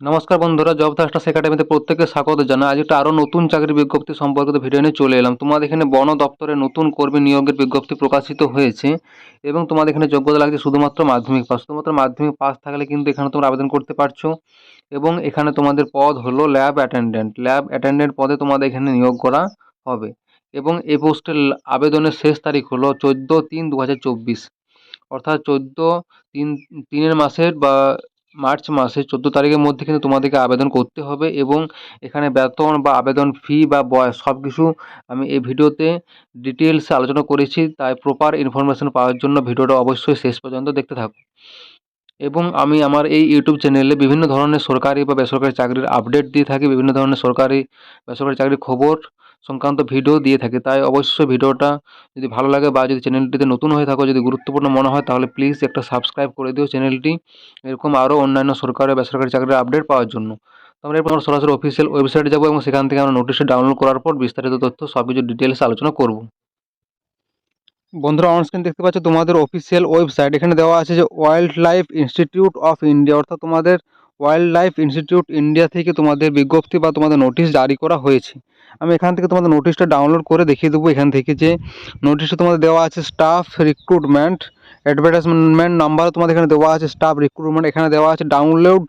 নমস্কার বন্ধুরা, জব থাস্টার্স একাডেমিতে প্রত্যেকে স্বাগত জানাই। আজ একটা আরও নতুন চাকরির বিজ্ঞপ্তি সম্পর্কিত ভিডিও নিয়ে চলে এলাম। তোমাদের এখানে বন দপ্তরে নতুন কর্মী নিয়োগের বিজ্ঞপ্তি প্রকাশিত হয়েছে এবং তোমাদের এখানে যোগ্যতা লাগছে শুধুমাত্র মাধ্যমিক পাস শুধুমাত্র মাধ্যমিক পাস থাকলে কিন্তু এখানে তোমরা আবেদন করতে পারছ এবং এখানে তোমাদের পদ হলো ল্যাব অ্যাটেন্ডেন্ট ল্যাব অ্যাটেন্ডেন্ট পদে তোমাদের এখানে নিয়োগ করা হবে এবং এই পোস্টের আবেদনের শেষ তারিখ হলো চোদ্দ তিন দু অর্থাৎ চোদ্দ তিন তিনের মাসের বা মার্চ মাসের চোদ্দ তারিখের মধ্যে কিন্তু তোমাদেরকে আবেদন করতে হবে এবং এখানে বেতন বা আবেদন ফি বা বয়স সব কিছু আমি এই ভিডিওতে ডিটেলসে আলোচনা করেছি, তাই প্রপার ইনফরমেশন পাওয়ার জন্য ভিডিওটা অবশ্যই শেষ পর্যন্ত দেখতে থাকুন এবং আমি আমার এই ইউটিউব চ্যানেলে বিভিন্ন ধরনের সরকারি বা বেসরকারি চাকরির আপডেট দিয়ে থাকি, বিভিন্ন ধরনের সরকারি, বেসরকারি চাকরির খবর সংক্রান্ত ভিডিও দিয়ে থাকি। তাই অবশ্যই ভিডিওটা যদি ভালো লাগে বা যদি চ্যানেলটিতে নতুন হয়ে থাকো, যদি গুরুত্বপূর্ণ মনে হয়, তাহলে প্লিজ একটা সাবস্ক্রাইব করে দিও চ্যানেলটি। এরকম আরও অন্যান্য সরকারি, বেসরকারি চাকরির আপডেট পাওয়ার জন্য। তো আমরা এরপর সরাসরি অফিসিয়াল ওয়েবসাইটে যাব এবং সেখান থেকে আমরা নোটিশে ডাউনলোড করার পর বিস্তারিত তথ্য সব কিছু ডিটেলসে আলোচনা করব। বন্ধুরা অন স্ক্রিন দেখতে পাচ্ছ তোমাদের অফিসিয়াল ওয়েবসাইট এখানে দেওয়া আছে যে wild life institute of India অর্থাৎ তোমাদের ওয়াইল্ড লাইফ ইনস্টিটিউট ইন্ডিয়া থেকে তোমাদের বিজ্ঞপ্তি বা তোমাদের নোটিশ জারি করা হয়েছে। আমি এখান থেকে তোমাদের নোটিশটা ডাউনলোড করে দেখিয়ে দেবো এখান থেকে যে নোটিশটা তোমাদের দেওয়া আছে স্টাফ রিক্রুটমেন্ট অ্যাডভার্টাইজমেন্ট নাম্বার তোমাদের এখানে দেওয়া আছে স্টাফ রিক্রুটমেন্ট এখানে দেওয়া আছে ডাউনলোড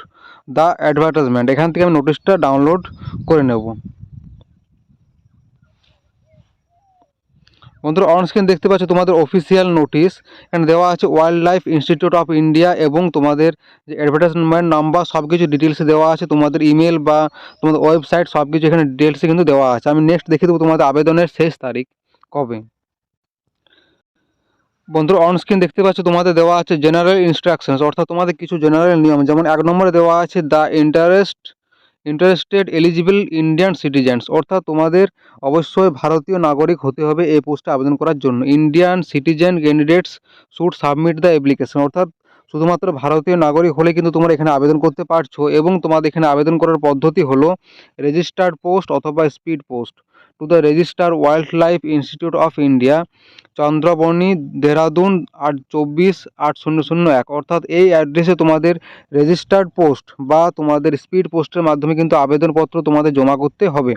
দ্য অ্যাডভার্টাইজমেন্ট এখান থেকে আমি নোটিশটা ডাউনলোড করে নেব। বন্ধুরা অন স্ক্রিন দেখতে পাচ্ছ তোমাদের অফিসিয়াল নোটিশ এখানে দেওয়া আছে wild life institute of India এবং তোমাদের যে অ্যাডভার্টাইজমেন্ট নাম্বার সব কিছু ডিটেলসে দেওয়া আছে, তোমাদের ইমেল বা তোমাদের ওয়েবসাইট সব কিছু এখানে ডিটেলসে কিন্তু দেওয়া আছে। আমি নেক্সট দেখে দেবো তোমাদের আবেদনের শেষ তারিখ কবে। বন্ধুরা অন স্ক্রিন দেখতে পাচ্ছ তোমাদের দেওয়া আছে জেনারেল ইনস্ট্রাকশনস অর্থাৎ তোমাদের কিছু জেনারেল নিয়ম, যেমন এক নম্বরে দেওয়া আছে the interest interested eligible Indian citizens অর্থাৎ তোমাদের অবশ্যই ভারতীয় নাগরিক হতে হবে এই পোস্টে আবেদন করার জন্য। Indian citizen candidates should submit the application অর্থাৎ শুধুমাত্র ভারতীয় নাগরিক হলে কিন্তু তোমরা এখানে আবেদন করতে পারছ এবং তোমাদের এখানে আবেদন করার পদ্ধতি হলো রেজিস্টার্ড পোস্ট অথবা speed post to the register wildlife institute of India Chandrabani Dehradun আট চব্বিশ আট শূন্য শূন্য এক অর্থাৎ এই অ্যাড্রেসে তোমাদের রেজিস্টার্ড পোস্ট বা তোমাদের স্পিড পোস্টের মাধ্যমে কিন্তু আবেদনপত্র তোমাদের জমা করতে হবে।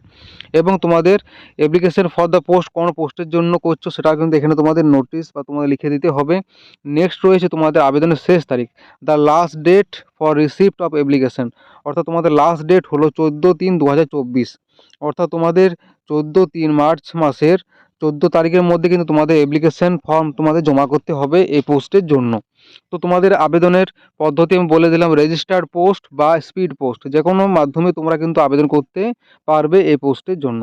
এবং তোমাদের অ্যাপ্লিকেশন ফর দ্য পোস্ট কোন পোস্টের জন্য করছ সেটা কিন্তু এখানে তোমাদের নোটিশ বা তোমাদের লিখে দিতে হবে। নেক্সট রয়েছে তোমাদের আবেদনের শেষ তারিখ the last date for receipt of application অর্থাৎ তোমাদের লাস্ট ডেট হলো চোদ্দ তিন দু অর্থাৎ তোমাদের চোদ্দ তিন মার্চ মাসের চোদ্দ তারিখের মধ্যে কিন্তু তোমাদের অ্যাপ্লিকেশান ফর্ম তোমাদের জমা করতে হবে এই পোস্টের জন্য। তো তোমাদের আবেদনের পদ্ধতি আমি বলে দিলাম রেজিস্টার্ড পোস্ট বা স্পিড পোস্ট যে কোনো মাধ্যমে তোমরা কিন্তু আবেদন করতে পারবে এই পোস্টের জন্য।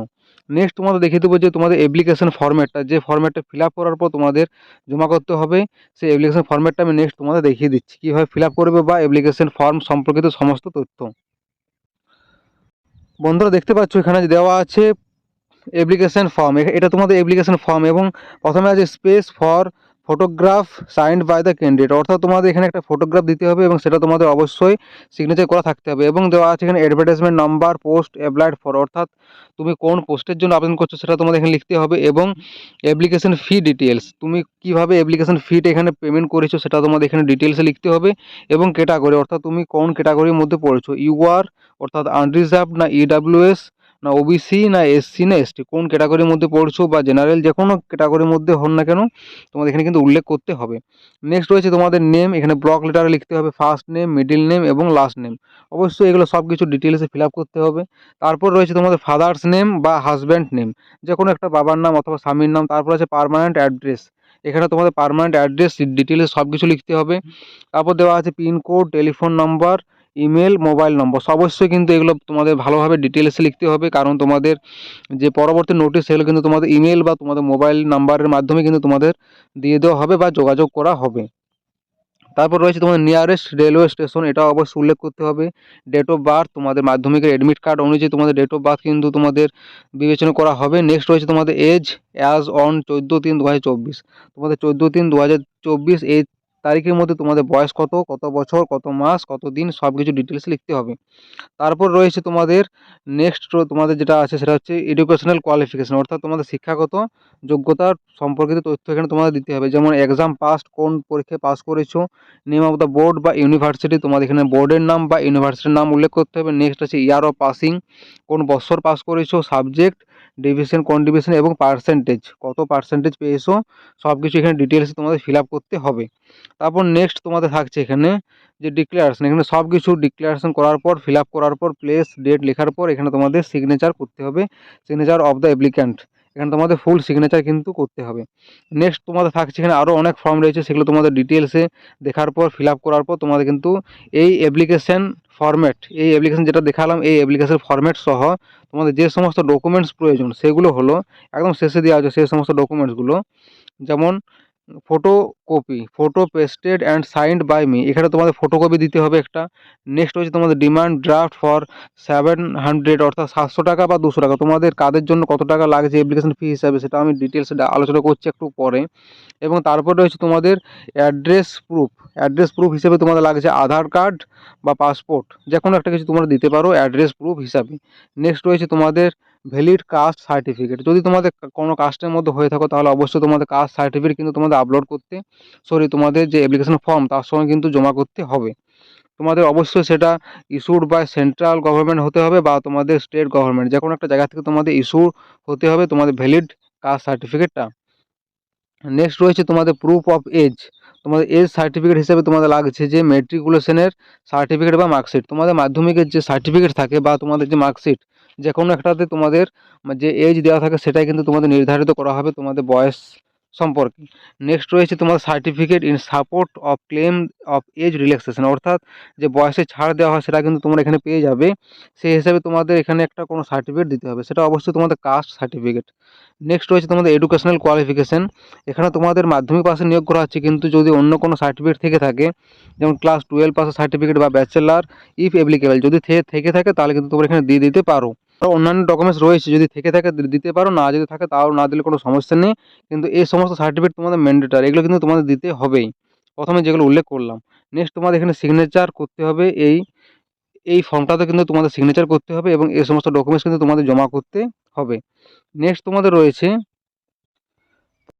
নেক্সট তোমাদের দেখিয়ে দেবো যে তোমাদের অ্যাপ্লিকেশান ফর্ম্যাটটা যে ফর্ম্যাটটা ফিল করার পর তোমাদের জমা করতে হবে, সেই অ্যাপ্লিকেশন ফর্ম্যাটটা আমি নেক্সট তোমাদের দেখিয়ে দিচ্ছি, কীভাবে ফিল করবে বা অ্যাপ্লিকেশন ফর্ম সম্পর্কিত সমস্ত তথ্য। বন্ধুরা দেখতে পাচ্ছ এখানে দেওয়া আছে অ্যাপ্লিকেশন ফর্ম এটা তোমাদের অ্যাপ্লিকেশন ফর্ম এবং প্রথমে আছে space for photograph signed by the candidate অর্থাৎ তোমাদের এখানে একটা ফটোগ্রাফ দিতে হবে এবং সেটা তোমাদের অবশ্যই সিগনেচার করা থাকতে হবে এবং দেওয়া আছে এখানে advertisement number post applied for অর্থাৎ তুমি কোন পোস্টের জন্য আবেদন করছ সেটা তোমাদের এখানে লিখতে হবে এবং অ্যাপ্লিকেশন ফি ডিটেলস তুমি কীভাবে অ্যাপ্লিকেশন ফিটা এখানে পেমেন্ট করেছ সেটা তোমাদের এখানে ডিটেলসে লিখতে হবে এবং ক্যাটাগরি অর্থাৎ তুমি কোন ক্যাটাগরির মধ্যে পড়েছো ইউআর অর্থাৎ আনরিজার্ভ না ইডাব্লিউএস না ওবিসি না এসসি না এসটি কোন ক্যাটাগরির মধ্যে পড়ছো বা জেনারেল যে কোনো ক্যাটাগরির মধ্যে হন না কেন, তোমাদের এখানে কিন্তু উল্লেখ করতে হবে। নেক্সট রয়েছে তোমাদের নেম এখানে ব্লক লেটারে লিখতে হবে ফার্স্ট নেম মিডিল নেম এবং লাস্ট নেম অবশ্যই এগুলো সব কিছু ডিটেলসে ফিল আপ করতে হবে। তারপর রয়েছে তোমাদের ফাদার্স নেম বা হাজব্যান্ড নেম যে কোনো একটা বাবার নাম অথবা স্বামীর নাম, তারপর আছে পারমানেন্ট অ্যাড্রেস এখানে তোমাদের পারমানেন্ট অ্যাড্রেস ডিটেলসে সব কিছু লিখতে হবে। তারপর দেওয়া আছে pin code telephone number email mobile নম্বর অবশ্যই কিন্তু এগুলো তোমাদের ভালোভাবে ডিটেলসে লিখতে হবে। কারণ তোমাদের যে পরবর্তী নোটিশ সেগুলো কিন্তু তোমাদের ইমেল বা তোমাদের মোবাইল নাম্বারের মাধ্যমে কিন্তু তোমাদের দিয়ে দেওয়া হবে বা যোগাযোগ করা হবে। তারপর রয়েছে তোমাদের নিয়ারেস্ট রেলওয়ে স্টেশন এটা অবশ্যই উল্লেখ করতে হবে। ডেট অফ বার্থ তোমাদের মাধ্যমিকের অ্যাডমিট কার্ড অনুযায়ী তোমাদের ডেট অফ বার্থ কিন্তু তোমাদের বিবেচনা করা হবে। নেক্সট রয়েছে তোমাদের এজ অ্যাজ অন চোদ্দ তিন দু তোমাদের চোদ্দ তিন দু হাজার চব্বিশ এজ তারিখের মধ্যে তোমাদের বয়স কত কত বছর, কত মাস, কত দিন সব কিছু ডিটেলস লিখতে হবে। তারপর রয়েছে তোমাদের নেক্সট তোমাদের যেটা আছে সেটা হচ্ছে এডুকেশনাল কোয়ালিফিকেশন অর্থাৎ তোমাদের শিক্ষাগত যোগ্যতার সম্পর্কিত তথ্য এখানে তোমাদের দিতে হবে। যেমন এক্সাম পাস কোন পরীক্ষায় পাস করেছ নেম অফ দ্য বোর্ড বা ইউনিভার্সিটি তোমাদের এখানে বোর্ডের নাম বা ইউনিভার্সিটির নাম উল্লেখ করতে হবে। নেক্সট আছে ইয়ার অফ পাসিং কোন বছর পাস করেছ সাবজেক্ট ডিভিশন কোন ডিভিশন এবং পার্সেন্টেজ কত পার্সেন্টেজ পেয়েছ সব কিছু এখানে ডিটেলসে তোমাদের ফিল করতে হবে। তারপর নেক্সট তোমাদের থাকছে এখানে যে ডিক্লারেশন এখানে সব কিছু ডিক্লারেশন করার পর ফিল করার পর প্লেস ডেট লেখার পর এখানে তোমাদের সিগনেচার করতে হবে সিগনেচার অফ দ্য অ্যাপ্লিক্যান্ট এখানে তোমাদের ফুল সিগনেচার কিন্তু করতে হবে। নেক্সট তোমাদের থাকছে এখানে আরও অনেক ফর্ম রয়েছে, সেগুলো তোমাদের ডিটেলসে দেখার পর ফিল করার পর তোমাদের কিন্তু এই অ্যাপ্লিকেশান ফর্ম্যাট এই অ্যাপ্লিকেশান যেটা দেখালাম, এই অ্যাপ্লিকেশন ফর্ম্যাট সহ তোমাদের যে সমস্ত ডকুমেন্টস প্রয়োজন, সেগুলো হলো একদম শেষে দেওয়া আছে সেই সমস্ত ডকুমেন্টসগুলো যেমন photocopy photo pasted and signed by me এখানে তোমাদের ফটোকপি দিতে হবে একটা। নেক্সট হচ্ছে তোমাদের demand draft for seven hundred অর্থাৎ সাতশো টাকা বা দুশো টাকা। তোমাদের কাদের জন্য কত টাকা লাগছে অ্যাপ্লিকেশন ফি হিসাবে সেটা আমি ডিটেলসে আলোচনা করছি একটু পরে। এবং তারপরে রয়েছে তোমাদের অ্যাড্রেস প্রুফ অ্যাড্রেস প্রুফ হিসেবে তোমাদের লাগছে আধার কার্ড বা পাসপোর্ট যে কোনো একটা কিছু তোমরা দিতে পারো অ্যাড্রেস প্রুফ হিসাবে। নেক্সট রয়েছে তোমাদের ভ্যালিড কাস্ট সার্টিফিকেট যদি তোমাদের কোনো কাস্টের মধ্যে হয়ে থাকো, তাহলে অবশ্যই তোমাদের কাস্ট সার্টিফিকেট কিন্তু তোমাদের আপলোড করতে সরি তোমাদের যে অ্যাপ্লিকেশন ফর্ম তার সঙ্গে কিন্তু জমা করতে হবে। তোমাদের অবশ্যই সেটা ইস্যুড বাই সেন্ট্রাল গভর্নমেন্ট হতে হবে বা তোমাদের স্টেট গভর্নমেন্ট যে কোনো একটা জায়গা থেকে তোমাদের ইস্যু হতে হবে তোমাদের ভ্যালিড কাস্ট সার্টিফিকেটটা নেক্সট রয়েছে তোমাদের প্রুফ অফ এজ তোমাদের এজ সার্টিফিকেট হিসেবে তোমাদের লাগছে যে মেট্রিকুলেশনের সার্টিফিকেট বা মার্কশিট তোমাদের মাধ্যমিকের যে সার্টিফিকেট থাকে বা তোমাদের যে মার্কশিট যে কোনো একটাতে তোমাদের যে এজ দেওয়া থাকে সেটাই কিন্তু তোমাদের নির্ধারিত করা হবে তোমাদের বয়স সম্পর্কে। নেক্সট রয়েছে তোমার certificate in support of claim of age relaxation অর্থাৎ যে বয়সে ছাড় দেওয়া হয় সেটা কিন্তু তোমরা এখানে পেয়ে যাবে। সেই হিসাবে তোমাদের এখানে একটা কোনো সার্টিফিকেট দিতে হবে, সেটা অবশ্যই তোমাদের কাস্ট সার্টিফিকেট নেক্সট রয়েছে তোমাদের এডুকেশনাল কোয়ালিফিকেশন এখানে তোমাদের মাধ্যমিক পাশে নিয়োগ করা হচ্ছে, কিন্তু যদি অন্য কোনো সার্টিফিকেট থেকে থাকে, যেমন ক্লাস টুয়েলভ পাসের সার্টিফিকেট বা ব্যাচেলার ইফ অ্যাপ্লিকেবল যদি থেকে থাকে, তাহলে কিন্তু তোমরা এখানে দিয়ে দিতে পারো। আরও অন্যান্য ডকুমেন্টস রয়েছে, যদি থেকে থাকে দিতে পারো, না যদি থাকে তাও না দিলে কোনো সমস্যা নেই। কিন্তু এই সমস্ত সার্টিফিকেট তোমাদের ম্যান্ডেটারি এগুলো কিন্তু তোমাদের দিতে হবেই। প্রথমে যেগুলো উল্লেখ করলাম। নেক্সট তোমাদের এখানে সিগনেচার করতে হবে, এই এই ফর্মটাতে কিন্তু তোমাদের সিগনেচার করতে হবে এবং এই সমস্ত ডকুমেন্টস কিন্তু তোমাদের জমা করতে হবে। নেক্সট তোমাদের রয়েছে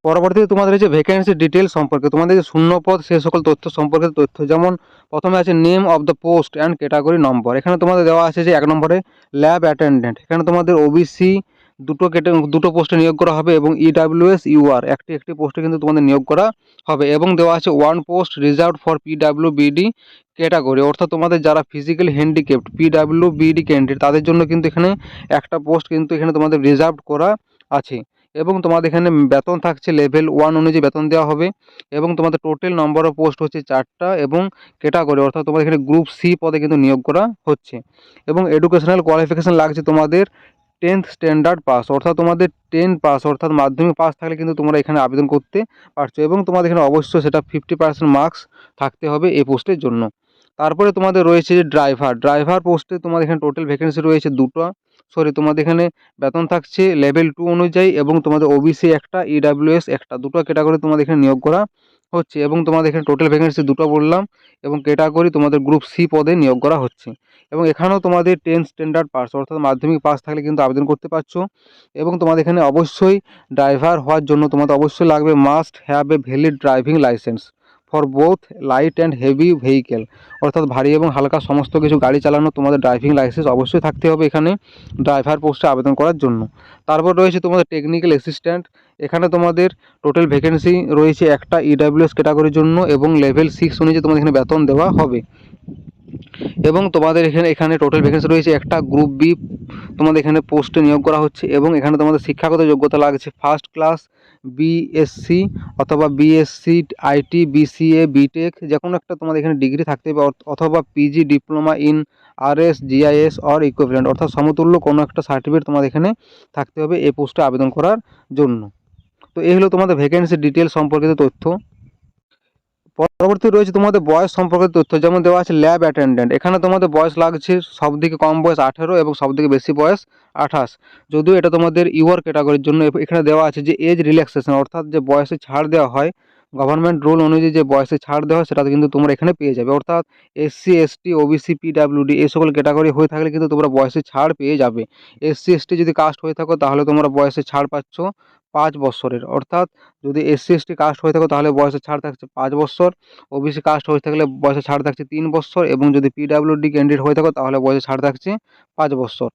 পরবর্তীতে তোমাদের হচ্ছে ভ্যাকেন্সি ডিটেল সম্পর্কে, তোমাদের যে শূন্য পদ সে সকল তথ্য সম্পর্কে তথ্য, যেমন প্রথমে আছে name of the post and category নম্বর এখানে তোমাদের দেওয়া আছে যে এক নম্বরে ল্যাব অ্যাটেন্ডেন্ট এখানে তোমাদের ওবিসি দুটো কেটে দুটো পোস্টে নিয়োগ করা হবে এবং E ইডাব্লিউএস ইউআর একটি একটি পোস্টে কিন্তু তোমাদের নিয়োগ করা হবে এবং দেওয়া আছে one post reserve for PW BD category অর্থাৎ তোমাদের যারা physical handicapped PW BD candidate তাদের জন্য কিন্তু এখানে একটা পোস্ট কিন্তু এখানে তোমাদের রিজার্ভ করা আছে। এবং তোমাদের এখানে বেতন থাকছে লেভেল ওয়ান অনুযায়ী বেতন দেওয়া হবে এবং তোমাদের টোটাল নম্বর অফ পোস্ট হচ্ছে চারটা এবং ক্যাটাগরি অর্থাৎ তোমাদের এখানে গ্রুপ সি পদে কিন্তু নিয়োগ করা হচ্ছে। এবং এডুকেশনাল কোয়ালিফিকেশান লাগছে তোমাদের টেন্থ স্ট্যান্ডার্ড পাস অর্থাৎ তোমাদের টেন পাস অর্থাৎ মাধ্যমিক পাস থাকলে কিন্তু তোমরা এখানে আবেদন করতে পারছ এবং তোমাদের এখানে অবশ্যই সেটা ফিফটি পার্সেন্ট মার্কস থাকতে হবে এই পোস্টের জন্য। তারপরে তোমাদের রয়েছে যে ড্রাইভার ড্রাইভার পোস্টে তোমাদের এখানে টোটাল ভ্যাকেন্সি রয়েছে দুটো। সরি তোমাদের এখানে বেতন থাকছে লেভেল টু অনুযায়ী এবং তোমাদের ওবিসি একটা ইডাব্লিউএস একটা, দুটো ক্যাটাগরি তোমাদের এখানে নিয়োগ করা হচ্ছে এবং তোমাদের এখানে টোটাল ভ্যাকেন্সি দুটো বললাম এবং ক্যাটাগরি তোমাদের গ্রুপ সি পদে নিয়োগ করা হচ্ছে। এবং এখানেও তোমাদের টেন স্ট্যান্ডার্ড পাস অর্থাৎ মাধ্যমিক পাস থাকলে কিন্তু আবেদন করতে পারছ এবং তোমাদের এখানে অবশ্যই ড্রাইভার হওয়ার জন্য তোমাদের অবশ্যই লাগবে must have a valid driving licence for both light and heavy vehicle অর্থাৎ ভারী এবং হালকা সমস্ত কিছু গাড়ি চালানো তোমাদের ড্রাইভিং লাইসেন্স অবশ্যই থাকতে হবে এখানে ড্রাইভার পোস্টে আবেদন করার জন্য। তারপর রয়েছে তোমাদের টেকনিক্যাল অ্যাসিস্ট্যান্ট এখানে তোমাদের টোটাল ভ্যাকেন্সি রয়েছে একটা ইডাব্লিউএস ক্যাটাগরির জন্য এবং লেভেল সিক্স অনুযায়ী তোমাদের এখানে বেতন দেওয়া হবে। এবং তোমাদের এখানে এখানে টোটাল ভ্যাকেন্সি রয়েছে একটা গ্রুপ বি তোমাদের এখানে পোস্টে নিয়োগ করা হচ্ছে এবং এখানে তোমাদের শিক্ষাগত যোগ্যতা লাগছে ফার্স্ট ক্লাস বিএসসি অথবা বিএসসি আইটি বিসিএ বিটেক যে কোনো একটা তোমাদের এখানে ডিগ্রি থাকতে হবে অথবা PG diploma in RS GIS or equivalent অর্থাৎ সমতুল্য কোনো একটা সার্টিফিকেট তোমাদের এখানে থাকতে হবে এই পোস্টে আবেদন করার জন্য। তো এই হলো তোমাদের ভ্যাকেন্সি ডিটেল সম্পর্কিত তথ্য। পরবর্তী রয়েছে তোমাদের বয়স সম্পর্কিত তথ্য, যেমন দেওয়া আছে ল্যাব অ্যাটেন্ডেন্ট এখানে তোমাদের বয়স লাগছে সব থেকে কম বয়স আঠেরো এবং সব থেকে বেশি বয়স আঠাশ। যদিও এটা তোমাদের ইউআর ক্যাটাগরির জন্য এখানে দেওয়া আছে যে এজ রিল্যাক্সেশন অর্থাৎ যে বয়সে ছাড় দেওয়া হয় গভর্নমেন্ট রুল অনুযায়ী যে বয়সে ছাড় দেওয়া হয় সেটা কিন্তু তোমরা এখানে পেয়ে যাবে। অর্থাৎ এসসি এসটি ওবিসি পিডাব্লিউডি এই সকল ক্যাটাগরি হয়ে থাকলে কিন্তু তোমরা বয়সে ছাড় পেয়ে যাবে। এসসি এসটি যদি কাস্ট হয়ে থাকো, তাহলে তোমরা বয়সে ছাড় পাচ্ছ। পাঁচ বছরের অর্থাৎ যদি এসসি এসটি কাস্ট হয়ে থাকো তাহলে বয়সে ছাড় থাকছে পাঁচ বছর ওবিসি কাস্ট হয়ে থাকলে বয়সে ছাড় থাকছে তিন বছর এবং যদি পিডাব্লিউডি ক্যান্ডিডেট হয়ে থাকো তাহলে বয়সে ছাড় থাকছে পাঁচ বছর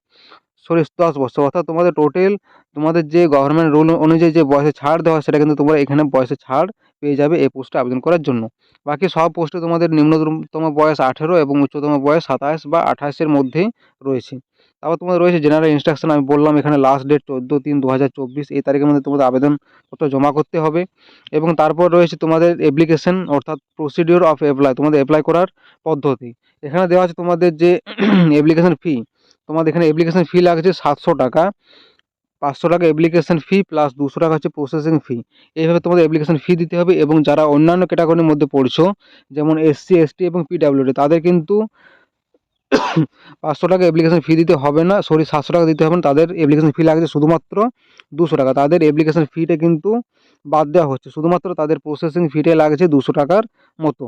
সরি দশ বছর অর্থাৎ তোমাদের টোটাল তোমাদের যে গভর্নমেন্ট রুল অনুযায়ী যে বয়সে ছাড় দেওয়া সেটা কিন্তু তোমরা এখানে বয়সে ছাড় পেয়ে যাবে এই পোস্টে আবেদন করার জন্য। বাকি সব পোস্টে তোমাদের নিম্নতম বয়স আঠেরো এবং উচ্চতম বয়স সাতাশ বা আঠাশের মধ্যেই রয়েছে। তারপর তোমাদের রয়েছে জেনারেল ইনস্ট্রাকশন আমি বললাম এখানে লাস্ট ডেট চোদ্দ তিন দু এই তারিখের মধ্যে তোমাদের আবেদনপত্র জমা করতে হবে। এবং তারপর রয়েছে তোমাদের অ্যাপ্লিকেশন অর্থাৎ প্রসিডিওর অফ অ্যাপ্লাই তোমাদের অ্যাপ্লাই করার পদ্ধতি। এখানে দেওয়া আছে তোমাদের যে অ্যাপ্লিকেশন ফি তোমাদের এখানে অ্যাপ্লিকেশন ফি লাগছে সাতশো টাকা। পাঁচশো টাকা অ্যাপ্লিকেশন ফি প্লাস দুশো টাকা হচ্ছে প্রসেসিং ফি এইভাবে তোমাদের অ্যাপ্লিকেশন ফি দিতে হবে এবং যারা অন্যান্য ক্যাটাগরির মধ্যে পড়ছো, যেমন এসসি এসটি এবং পিডাব্লিউডি তাদের কিন্তু পাঁচশো টাকা অ্যাপ্লিকেশন ফি দিতে হবে না সরি সাতশো টাকা দিতে হবে না, তাদের অ্যাপ্লিকেশন ফি লাগছে শুধুমাত্র দুশো টাকা। তাদের অ্যাপ্লিকেশন ফিটা কিন্তু বাদ দেওয়া হচ্ছে, শুধুমাত্র তাদের প্রসেসিং ফিটাই লাগছে দুশো টাকার মতো।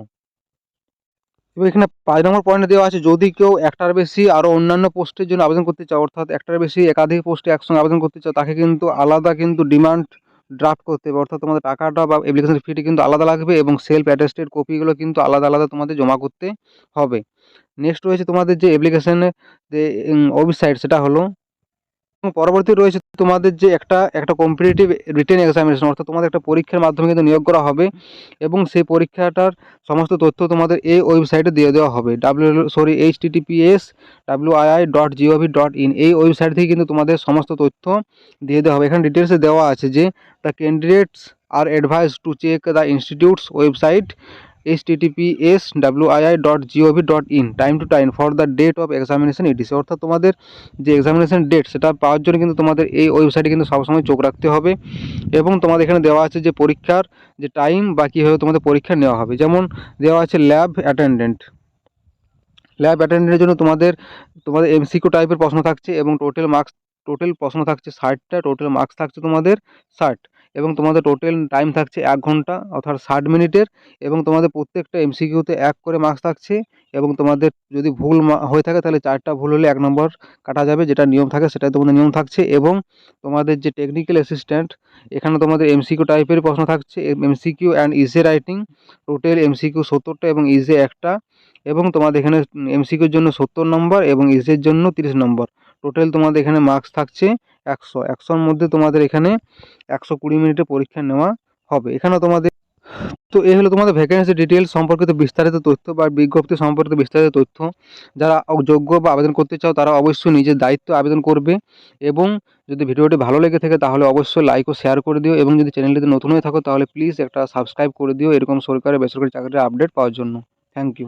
এবার এখানে পাঁচ নম্বর পয়েন্টে দেওয়া আছে, যদি কেউ একটার বেশি আরও অন্যান্য পোস্টের জন্য আবেদন করতে চাও, অর্থাৎ একটার বেশি একাধিক পোস্টে একসঙ্গে আবেদন করতে চাও, তাকে কিন্তু আলাদা কিন্তু ডিমান্ড ড্রাফট করতে হবে, অর্থাৎ তোমাদের টাকাটা বা অ্যাপ্লিকেশন ফিটি কিন্তু আলাদা লাগবে এবং সেলফ অ্যাটেস্টেড কপিগুলো কিন্তু আলাদা আলাদা তোমাদের জমা করতে হবে। নেক্সট রয়েছে তোমাদের যে অ্যাপ্লিকেশনের যে ওয়েবসাইট সেটা হলো, পরবর্তী রয়েছে তোমাদের যে একটা একটা কম্পিটিটিভ রিটেন এক্সামিনেশন অর্থাৎ তোমাদের একটা পরীক্ষার মাধ্যমে কিন্তু নিয়োগ করা হবে এবং সেই পরীক্ষাটার সমস্ত তথ্য তোমাদের এই ওয়েবসাইটে দিয়ে দেওয়া হবে। W sorry H TTPS W I dot GOV dot in এই ওয়েবসাইট থেকে কিন্তু তোমাদের সমস্ত তথ্য দিয়ে দেওয়া হবে। এখানে ডিটেলসে দেওয়া আছে যে the candidates are advise to check the institutes website H TTPS W I I dot GOV dot in time to time for the date of examination EDC অর্থাৎ তোমাদের যে এক্সামিনেশন ডেট সেটা পাওয়ার জন্য কিন্তু তোমাদের এই ওয়েবসাইটে কিন্তু সবসময় চোখ রাখতে হবে এবং তোমাদের এখানে দেওয়া আছে যে পরীক্ষার যে টাইম বা কীভাবে তোমাদের পরীক্ষা নেওয়া হবে। যেমন দেওয়া আছে ল্যাব অ্যাটেন্ডেন্ট ল্যাব অ্যাটেন্ডেন্টের জন্য তোমাদের তোমাদের এমসিকিউ টাইপের প্রশ্ন থাকছে এবং টোটাল মার্কস টোটাল প্রশ্ন থাকছে ষাটটা টোটাল মার্কস থাকছে তোমাদের ষাট। এবং তোমাদের টোটাল টাইম থাকছে এক ঘণ্টা, অর্থাৎ ষাট মিনিটের, এবং তোমাদের প্রত্যেকটা এমসিকিউতে এক করে মার্কস থাকছে, এবং তোমাদের যদি ভুল হয়ে থাকে তাহলে চারটা ভুল হলে এক নম্বর কাটা যাবে, যেটা নিয়ম থাকে সেটাই তোমাদের নিয়ম থাকছে, এবং তোমাদের যে টেকনিক্যাল অ্যাসিস্ট্যান্ট এখানে তোমাদের এমসিকিউ টাইপের প্রশ্ন থাকছে MCQ and essay writing total MCQ সত্তরটা এবং ইজে একটা, এবং তোমাদের এখানে এমসিকিউর জন্য সত্তর নম্বর এবং ইজের জন্য তিরিশ নম্বর টোটাল তোমাদের এখানে মার্কস থাকছে একশো, একশোর মধ্যে তোমাদের এখানে একশো কুড়ি মিনিটে পরীক্ষা নেওয়া হবে। এখানে তোমাদের, তো এই হলো তোমাদের ভ্যাকেন্সি ডিটেলস সম্পর্কিত বিস্তারিত তথ্য বা বিজ্ঞপ্তি সম্পর্কিত বিস্তারিত তথ্য। যারা যোগ্য বা আবেদন করতে চাও, তারা অবশ্যই নিজের দায়িত্ব আবেদন করবে এবং যদি ভিডিওটি ভালো লেগে থাকে, তাহলে অবশ্যই লাইক ও শেয়ার করে দিও এবং যদি চ্যানেলটিতে নতুন হয়ে থাকো, তাহলে প্লিজ একটা সাবস্ক্রাইব করে দিও। এরকম সরকারি বেসরকারি চাকরির আপডেট পাওয়ার জন্য। Thank you